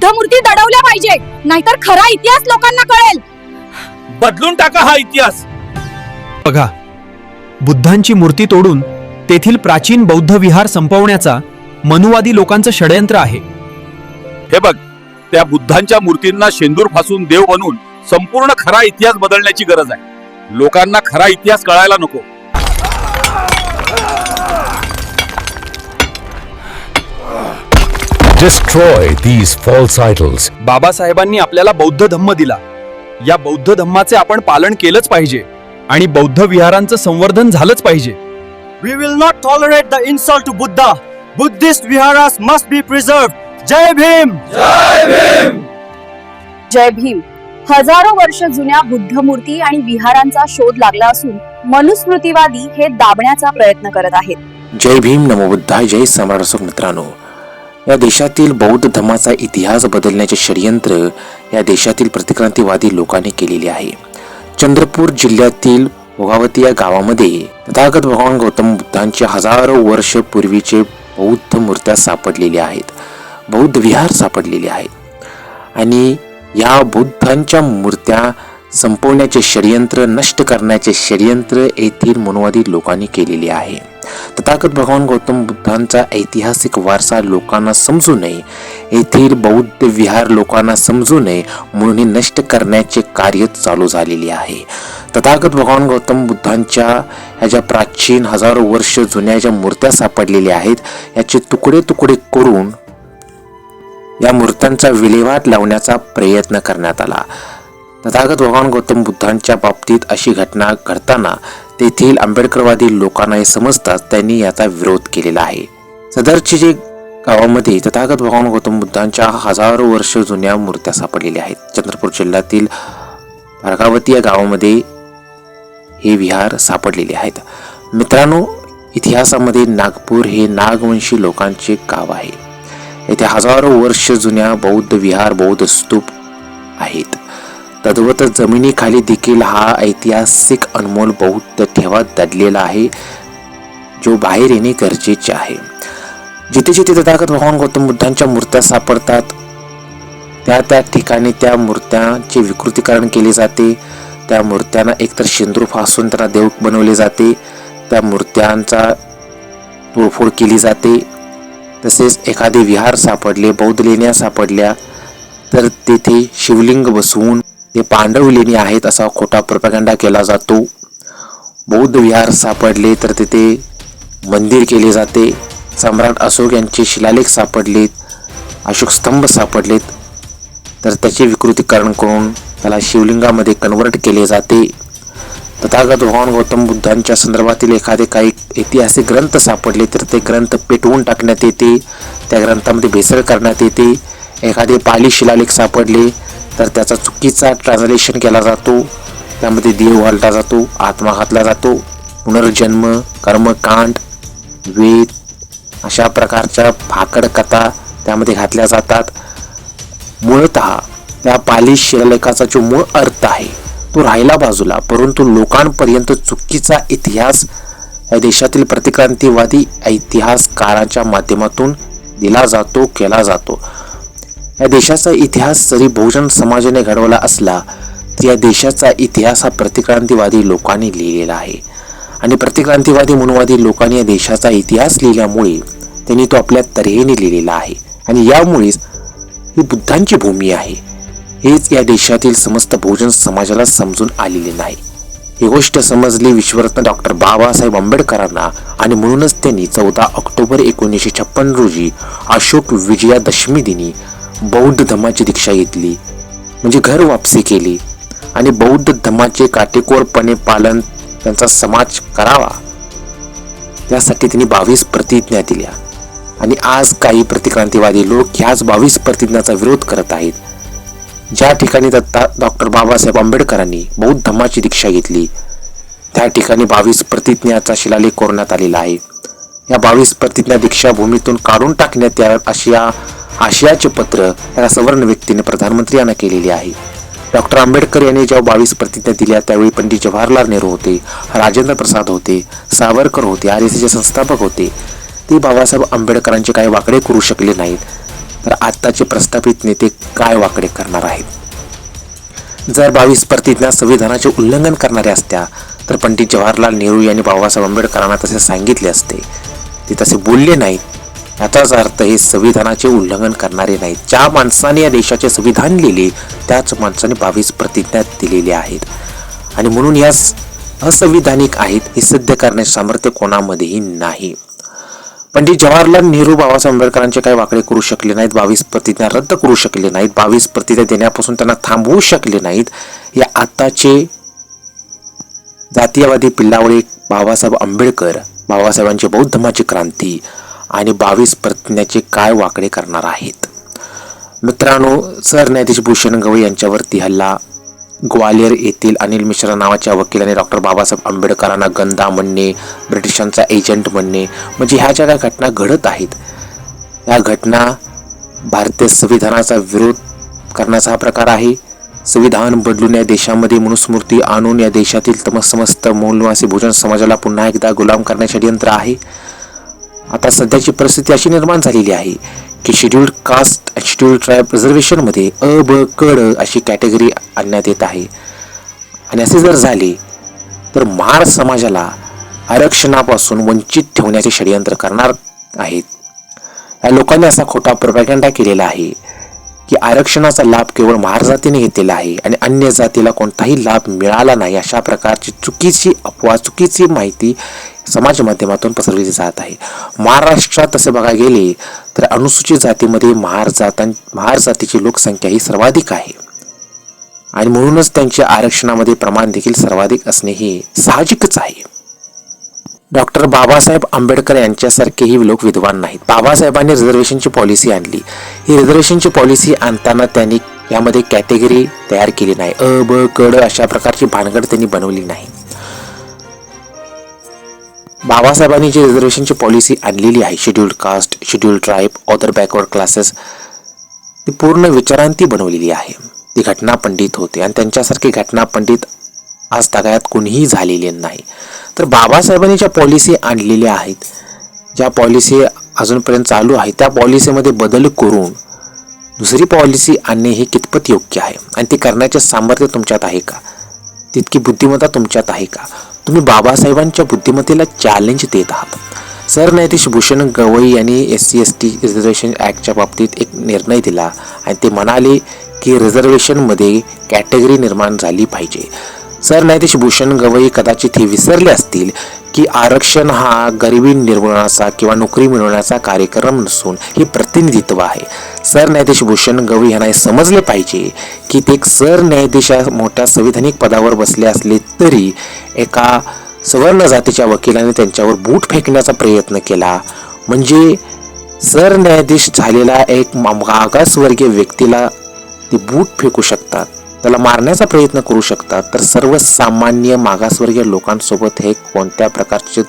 बुद्ध मूर्ती दडवल्या पाहिजे. नाहीतर खरा इतिहास लोकांना कळेल. बदलून टाका हा इतिहास. बघा बुद्धांची मूर्ती तोडून तेथील प्राचीन बौद्ध विहार संपवण्याचा मनुवादी लोकांचं षडयंत्र आहे. हे बघ त्या बुद्धांच्या मूर्तींना शेंदूर फासून देव बनून संपूर्ण खरा इतिहास बदलण्याची गरज आहे. लोकांना खरा इतिहास कळायला नको. Destroy these false idols. बाबासाहेबांनी आपल्याला बौद्ध धम्म दिला या बौद्ध धम्माचे आपण पालन केलंच पाहिजे आणि बौद्ध विहारांचं संवर्धन झालंच पाहिजे We will not tolerate the insult to Buddha. Buddhist viharas must be preserved. Jai Bhim! जय भीम हजारो वर्ष जुन्या बुद्ध मूर्ती आणि विहारांचा शोध लागला असून मनुस्मृतीवादी हे दाबण्याचा प्रयत्न करत आहेत जय भीम नमो बुद्धाय जय अशोक मित्रांनो या देशातील बौद्ध धर्माचा इतिहास बदलण्याचे षडयंत्र या देशातील प्रतिक्रांतीवादी लोकांनी केलेले आहे. चंद्रपूर जिल्ह्यातील भोगावती या गावामध्ये तथागत भगवान गौतम बुद्धांचे हजारो वर्ष पूर्वीचे बौद्ध मूर्त्या सापडलेल्या आहेत. बौद्ध विहार सापडलेले आहेत. आणि या बुद्धांच्या मूर्त्या संपवण्याचे षडयंत्र नष्ट करण्याचे षडयंत्र येथील मनोवादी लोकांनी केलेले आहे. तथागत भगवान गौतम बुद्धांचा ऐतिहासिक वारसा लोकांना समजू नये. येथील बौद्ध विहार लोकांना समजू नये म्हणून हे नष्ट करण्याचे कार्य चालू झालेले आहे. तथागत भगवान गौतम बुद्धांच्या ह्या ज्या प्राचीन हजारो वर्ष जुन्या ज्या मूर्त्या सापडलेल्या आहेत याचे तुकडे तुकडे करून या मूर्त्यांचा विल्हेवाट लावण्याचा प्रयत्न करण्यात आला. तथागत भगवान गौतम बुद्धांच्या बाबतीत अशी घटना घडताना तेथील आंबेडकरवादी लोकांना हे समजताच त्यांनी याचा विरोध केलेला आहे. सदरचे जे गावामध्ये तथागत भगवान गौतम बुद्धांच्या हजारो वर्ष जुन्या मूर्त्या सापडलेल्या आहेत. चंद्रपूर जिल्ह्यातील भार्गावती या गावामध्ये हे विहार सापडलेले आहेत. मित्रांनो इतिहासामध्ये नागपूर हे नागवंशी लोकांचे गाव आहे. येथे हजारो वर्ष जुन्या बौद्ध विहार बौद्ध स्तूप आहेत. तद्वत जमिनीखाली देखील हा ऐतिहासिक अनमोल बौद्ध ठेवा दडलेला आहे जो बाहेर येणे गरजेचे आहे. जिथे जिथे तथागत भगवान गौतम बुद्धांच्या मूर्त्या सापडतात त्या त्या ठिकाणी त्या मूर्त्यांचे विकृतीकरण केले जाते. त्या मूर्त्यांना एकतर शेंदूर फासून त्यांना देव बनवले जाते त्या मूर्त्यांचा तोडफोड केली जाते. तसेच एखादे विहार सापडले बौद्ध लेण्या सापडल्या तर तेथे शिवलिंग बसवून ते पांडव लेणी आहेत असा खोटा प्रपगंडा केला जातो. बौद्ध विहार सापडले तर तिथे मंदिर केले जाते. सम्राट अशोक यांचे शिलालेख सापडलेत. अशोक स्तंभ सापडलेत. तर त्याचे विकृतीकरण करून त्याला शिवलिंगामध्ये कन्वर्ट केले जाते. तथागत भगवान गौतम बुद्धांच्या संदर्भातील एखादे काही ऐतिहासिक ग्रंथ सापडले तर ते ग्रंथ पेटवून टाकण्यात येते. त्या ग्रंथामध्ये भेसळ करण्यात येते. एखादे पाली शिलालेख सापडले तर त्याचा चुकीचा ट्रान्सलेशन केला जातो. त्यामध्ये देव घालता जातो आत्मा घातला जातो. पुनर्जन्म कर्मकांड वेद अशा प्रकारच्या भाकड कथा त्यामध्ये घातल्या जातात. मूळतः त्या पाली शिलालेखाचा जो मूळ अर्थ आहे तो राहिला बाजूला परंतु लोकांपर्यंत चुकीचा इतिहास या देशातील प्रतिक्रांतीवादी इतिहासकारांच्या माध्यमातून दिला जातो केला जातो. या देशाचा इतिहास जरी बहुजन समाजाने घडवला असला तरी या देशाचा इतिहास हा प्रतिक्रांतीवादी लोकांनी लिहिलेला आहे. आणि प्रतिक्रांतीवादी मनोवादी लोकांनी या देशाचा इतिहास लिहिल्यामुळे त्यांनी तो आपल्या तऱ्हेने लिहिलेला आहे. आणि यामुळेच ही बुद्धांची भूमी आहे. हेच या देशातील समस्त बहुजन समाजाला समजून आलेले नाही. ही गोष्ट समजली विश्वरत्न डॉक्टर बाबासाहेब आंबेडकरांना आणि म्हणूनच त्यांनी चौदा ऑक्टोबर एकोणीसशे छप्पन रोजी अशोक विजयादशमी दिनी बौद्ध धर्माची दीक्षा घेतली. म्हणजे घर वापसी केली. आणि बौद्ध धम्माचे काटेकोरपणे पालन त्यांचा समाज करावा. त्यासाठी त्यांनी बावीस प्रतिज्ञा दिल्या. आणि आज काही प्रतिक्रांतीवादी लोक ह्याच बावीस प्रतिज्ञाचा विरोध करत आहेत. ज्या ठिकाणी दत्ता डॉक्टर बाबासाहेब आंबेडकरांनी बौद्ध धम्माची दीक्षा घेतली त्या ठिकाणी बावीस प्रतिज्ञाचा शिलालेख करण्यात आलेला आहे. या बावीस प्रतिज्ञा दीक्षाभूमीतून काढून टाकण्यात याव्यात अशी या आशयाचे पत्र या सवर्ण व्यक्तीने प्रधानमंत्री यांना केलेले आहे. डॉक्टर आंबेडकर यांनी जेव्हा बावीस प्रतिज्ञा दिल्या त्यावेळी पंडित जवाहरलाल नेहरू होते राजेंद्र प्रसाद होते सावरकर होते आर एस संस्थापक होते. ते बाबासाहेब आंबेडकरांचे काही वाकडे करू शकले नाहीत. तर आत्ताचे प्रस्थापित नेते काय वाकडे करणार आहेत? जर बावीस प्रतिज्ञा संविधानाचे उल्लंघन करणाऱ्या असत्या तर पंडित जवाहरलाल नेहरू यांनी बाबासाहेब आंबेडकरांना तसे सांगितले असते. ते तसे बोलले नाहीत. याचाच अर्थ हे संविधानाचे उल्लंघन करणारे नाहीत. ज्या माणसाने या देशाचे संविधान लिहिले त्याच माणसाने बावीस प्रतिज्ञा दिलेल्या आहेत. आणि म्हणून या असंविधानिक आहेत हे सिद्ध करण्याचे सामर्थ्य कोणामध्येही नाही. पंडित जवाहरलाल नेहरू बाबासाहेब आंबेडकरांचे काही वाकडे करू शकले नाहीत बावीस प्रतिज्ञा रद्द करू शकले नाहीत बावीस प्रतिज्ञा देण्यापासून त्यांना थांबवू शकले नाहीत. या आताचे जातीयवादी पिल्लावळे बाबासाहेब आंबेडकर बाबासाहेबांची बौद्ध धर्माची क्रांती आणि बावीस प्रतिज्ञाचे काय वाकडे करणार आहेत? मित्रांनो सरन्यायाधीश भूषण गवई यांच्यावरती हल्ला. ग्वालियर येथील अनिल मिश्रा नावाच्या वकिलाने डॉक्टर बाबासाहेब आंबेडकरांना गंदा म्हणणे ब्रिटिशांचा एजंट म्हणणे म्हणजे ह्या ज्या काही घटना घडत आहेत या घटना भारतीय संविधानाचा विरोध करण्याचा हा प्रकार आहे. संविधान बदलून या देशामध्ये मनुस्मृती आणून या देशातील तमसमस्त मौलवासी मूलवासी भोजन समाजाला पुन्हा एकदा गुलाम करण्याचे षडयंत्र आहे. आता सध्याची परिस्थिती अशी निर्माण झालेली आहे की शेड्युल्ड कास्ट शेड्युल्ड ट्राईब रिझर्वेशनमध्ये अ ब कड अशी कॅटेगरी आणण्यात येत आहे. आणि असे जर झाले तर महार समाजाला आरक्षणापासून वंचित ठेवण्याचे षडयंत्र करणार आहेत. या लोकांनी असा खोटा प्रोपॅगंडा केलेला आहे. की आरक्षणाचा लाभ केवळ महार जातीने घेतलेला आहे आणि अन्य जातीला कोणताही लाभ मिळाला नाही अशा प्रकारची चुकीची अफवा चुकीची माहिती समाज माध्यमातून पसरवली जात आहे. महाराष्ट्रात तसे बघा गेले तर अनुसूचित जातीमध्ये महार जातां महार जातीची लोकसंख्या ही सर्वाधिक आहे. आणि म्हणूनच त्यांच्या आरक्षणामध्ये प्रमाण देखील सर्वाधिक असणे हे साहजिकच आहे. डॉक्टर बाबासाहेब आंबेडकर यांच्यासारखेही लोक विद्वान नाहीत. बाबासाहेबांनी रिझर्वेशनची पॉलिसी आणली. ही रिझर्वेशनची पॉलिसी आणताना त्यांनी यामध्ये कॅटेगरी तयार केली नाही. अ ब कड अशा प्रकारची भानगड त्यांनी बनवली नाही. बाबासाहेबांनी जी रिझर्वेशनची पॉलिसी आणलेली आहे scheduled caste scheduled tribe other backward classes ती पूर्ण विचारांती बनवलेली आहे. ती घटना पंडित होते आणि त्यांच्यासारखी घटना पंडित आज तगायात कोणीही झालेले नाही. तर बाबासाहेबांनी ज्या पॉलिसी आणलेल्या आहेत. ज्या पॉलिसी अजूनपर्यंत चालू आहे त्या पॉलिसीमध्ये बदल करून दुसरी पॉलिसी आणणे हे कितपत योग्य आहे? आणि ती करण्याचे सामर्थ्य तुमच्यात आहे का? तितकी बुद्धिमत्ता तुमच्यात आहे का? तुम्ही बाबासाहेबांच्या बुद्धिमत्तेला चॅलेंज देत आहात. सरन्यायाधीश भूषण गवई यांनी S C S T reservation ॲक्टच्या बाबतीत एक निर्णय दिला आणि ते म्हणाले की रिझर्वेशनमध्ये कॅटेगरी निर्माण झाली पाहिजे. सरन्यायाधीश भूषण गवई कदाचित हे विसरले असतील की आरक्षण हा गरिबी निर्मूलनाचा किंवा नोकरी मिळवण्याचा कार्यक्रम नसून हे प्रतिनिधित्व आहे. सरन्यायाधीश भूषण गवई यांना हे समजले पाहिजे की ते एक सरन्यायाधीश मोठ्या संविधानिक पदावर बसले असले तरी एका सवर्ण जातीच्या वकिलाने त्यांच्यावर बूट फेकण्याचा प्रयत्न केला. म्हणजे सरन्यायाधीश झालेला एक मागासवर्गीय व्यक्तीला ते बूट फेकू शकतात. त्याला मारण्याचा प्रयत्न करू शकतात तर सर्वसामान्य मागासवर्गीय लोकांसोबत हे कोणत्या प्रकारचे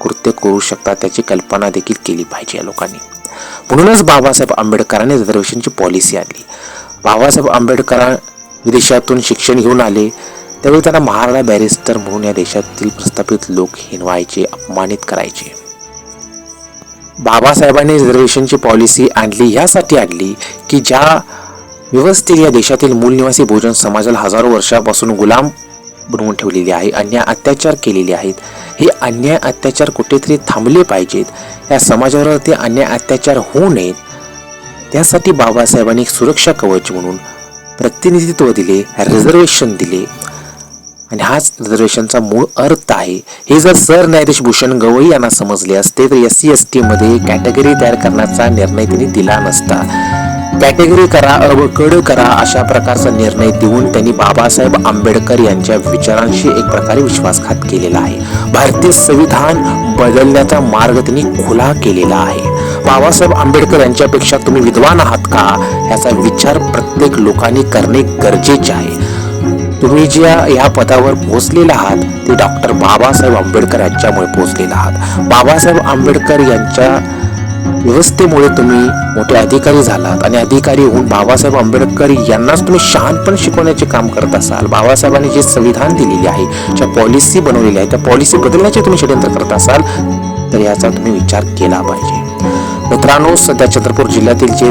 कृत्य करू शकतात त्याची कल्पना देखील केली पाहिजे या लोकांनी. म्हणूनच बाबासाहेब आंबेडकरांनी रिझर्वेशनची पॉलिसी आणली. बाबासाहेब आंबेडकर विदेशातून शिक्षण घेऊन आले. त्यावेळी त्यांना महाराणा बॅरिस्टर म्हणून या देशातील प्रस्थापित लोक हिनवायचे अपमानित करायचे. बाबासाहेबांनी रिझर्वेशनची पॉलिसी आणली. यासाठी आणली की ज्या व्यवस्थित या देशातील मूलनिवासी भोजन समाजाला हजारो वर्षापासून गुलाम बनवून ठेवलेले आहे अन्याय अत्याचार केलेले आहेत. हे अन्याय अत्याचार कुठेतरी थांबले पाहिजेत. या समाजावर ते अन्याय अत्याचार होऊ नयेत. त्यासाठी बाबासाहेबांनी सुरक्षा कवच म्हणून प्रतिनिधित्व दिले रिझर्वेशन दिले. आणि हाच रिझर्वेशनचा मूळ अर्थ आहे. हे जर सरन्यायाधीश भूषण गवई यांना समजले असते तर एस सी एस टीमध्ये कॅटेगरी तयार करण्याचा निर्णय त्यांनी दिला नसता. कॅटेगरी करा अवकड करा अशा प्रकारचा निर्णय देऊन त्यांनी बाबासाहेब आंबेडकर यांच्या विचारांशी एक प्रकारे विश्वासघात केलेला आहे. भारतीय संविधान बदलण्याचा मार्ग त्यांनी खुला केलेला आहे. बाबासाहेब आंबेडकर यांच्यापेक्षा तुम्ही विद्वान आहात का? याचा विचार प्रत्येक लोकांनी करणे गरजेचे आहे. तुम्ही ज्या या पदावर पोहोचलेला आहात ते डॉक्टर बाबासाहेब आंबेडकर यांच्यामुळे पोहोचलेला आहात. बाबासाहेब आंबेडकर यांच्या व्यवस्थेमुळे तुम्ही मोठे अधिकारी झालात आणि अधिकारी होऊन बाबासाहेब आंबेडकर यांनाच तुम्ही शहाणपण शिकवण्याचे काम करत असाल. बाबासाहेबांनी जे संविधान दिलेले आहे ज्या पॉलिसी बनवलेल्या आहे त्या पॉलिसी बदलण्याचे तुम्ही षडयंत्र करत असाल तर याचा तुम्ही विचार केला पाहिजे. मित्रांनो सध्या चंद्रपूर जिल्ह्यातील जे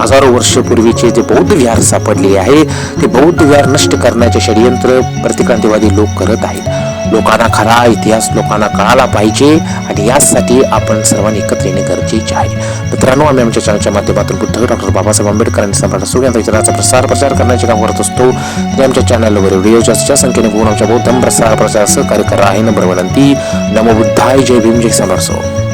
हजारो वर्षपूर्वीचे जे बौद्ध विहार सापडलेले आहे ते बौद्ध विहार नष्ट करण्याचे षडयंत्र प्रतिक्रांतीवादी लोक करत आहेत. लोकांना खरा इतिहास लोकांना कळाला पाहिजे आणि यासाठी आपण सर्वांनी एकत्र येणे गरजेचे आहे. मित्रांनो आम्ही आमच्या चॅनलच्या माध्यमातून बुद्ध डॉक्टर बाबासाहेब आंबेडकर यांनी सम्राट अशोक विचाराचा प्रसार प्रचार करण्याचे काम करत असतो. ते आमच्या चॅनलवर व्हिडिओ जास्तीच्या संख्येने बघून आमच्या बौद्ध प्रसार प्रचार सहकार्य करा. आहे नंबर विनंती. नमो बुद्धाय. जय भीम. जय समर्सो